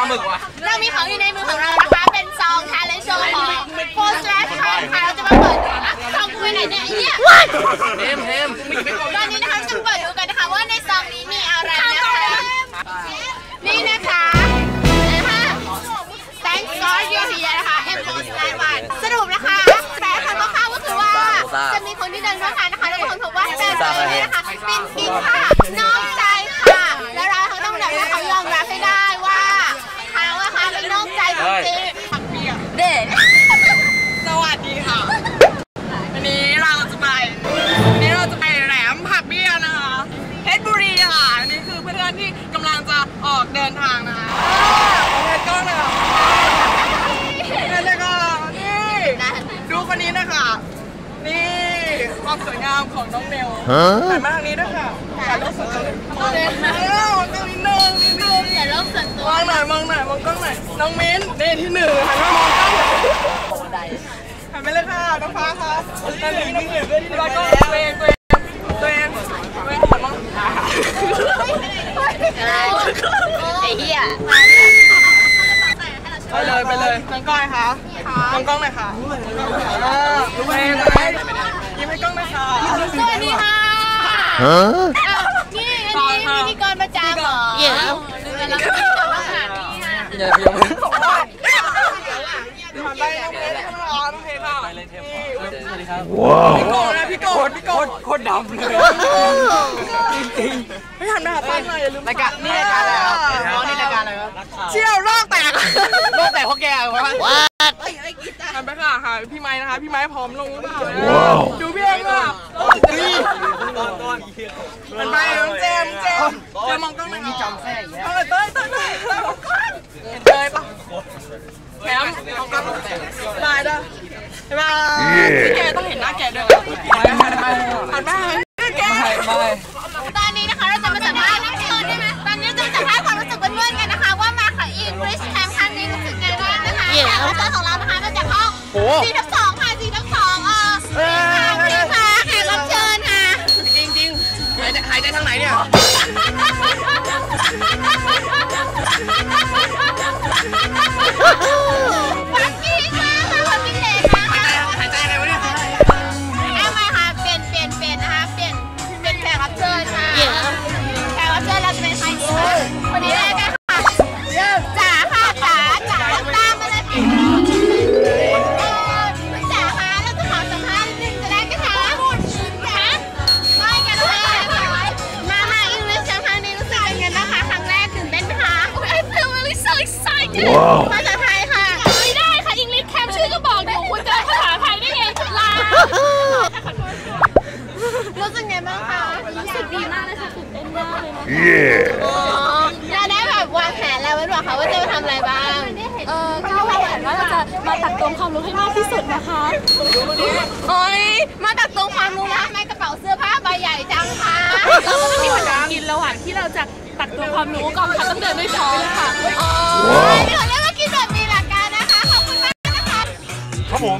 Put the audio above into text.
า หมึกว่ะเรามีของอยู่ในมือของเรานะคะ เป็นซองทาเลนโชว์ของโฟร์สแลชค่ะเราจะมาเปิดซองคุยไหนเนี่ยไอ้เนี่ยเทมเทมตอนนี้นะคะจะเปิดดูกันนะคะว่าในซองนี้มีอะไรนะคะนี่นะคะนะคะ Thanks God you're here นะคะ M O S I Y สรุปนะคะแปลคำคร่าวๆก็คือว่า จะมีคนที่เดินเข้ามานะคะแล้วทุกคนพบว่าแฟนตัวเองเนี่ยนะคะเป็นกิ๊กค่ะนอกใจค่ะแล้ว ของน้องเนลหันมาทางนี้ด้วยค่ะถ่ายรูปสุดเลยมองเลยมองกล้องนิดนึงนิดนึงอย่าโลกส่วนตัวมองหน่อยมองหน่อยมองกล้องหน่อยน้องมิ้นนี่ที่หนึ่งหันมามองกล้องหน่อยหันไปเลยค่ะน้องฟ้าค่ะนั่นหนึ่งน้องหนึ่งด้วยที่หนึ่งแล้วก็ตัวเองตัวเองตัวเองตัวเองหันมองไอ้เหี้ยไปเลยไปเลยน้องก้อยค่ะน้องกล้องหน่อยค่ะอ่าตัวเองตัวเอง ยิ้มให้กล้องน่อยค่ะสวัสดีค่ะอ้าวนี่อันนี้พิธีกรประจำเหรอเดี๋ยวเราพิธีกรมาหานี่ค่ะอย่าเพียงผ่าไปน้องเพชรน้องเพชรไปเลยเทมสวัสดีครับว้าวพี่โกดนพี่โกดโคตรดำเลยจริงๆไม่หันไปหาตั้งเลยอย่าลืมรายการนี่รายการอะไรครับนี่รายการอะไรครับเชี่ยวโลกแตกโลกแตกเพราะแกเหรอวะ หันไปค่ะค่ะพี่ไม้นะคะ พี่ไม้พร้อมลงหรือเปล่าดูพี่เองค่ะนี่ตอนตอนมันไปน้องเจมส์เจมส์เจมส์มองกล้องหน่อยมีจำแท้อย่างเงี้ยเต้ยเต้ยเต้ยเต้ยมองกล้องเห็นเต้ยปะแถมมองกล้องได้ได้ใช่ไหมพี่แกต้องเห็นหน้าแกด้วยไม่ไม่ไม่หันไปหันแกไม่ตอ ห้ excited ภาษาไทยค่ะ ไม่ได้ค่ะอังกฤษแคมชื่อก็บอกอยู่คุณจะภาษาไทยได้ไงลารู้สึกไงบ้างคะรู้สึกดีมากเลยค่ะตื่นเต้นมากเลยนะอ๋อเราได้แบบวางแผนแล้วไว้หรือเปล่าคะว่าจะไปทำอะไรบ้าง เออก็วางแผนว่าเราจะมาตักตวงความรู้ให้มากที่สุดนะคะโอ้ยมาตักตรงความรู้นะทำไมกระเป๋าเสื้อผ้าใบใหญ่จังคะเราก็ไม่มีปัญหากินระหว่างที่เราจะ ตักตวงความรู้กองทัพต้องเดินด้วยท้องค่ะอ๋อนี่เขาเรียกว่ากินแบบมีหลักการนะคะ ขอบคุณมากนะคะ ครับผม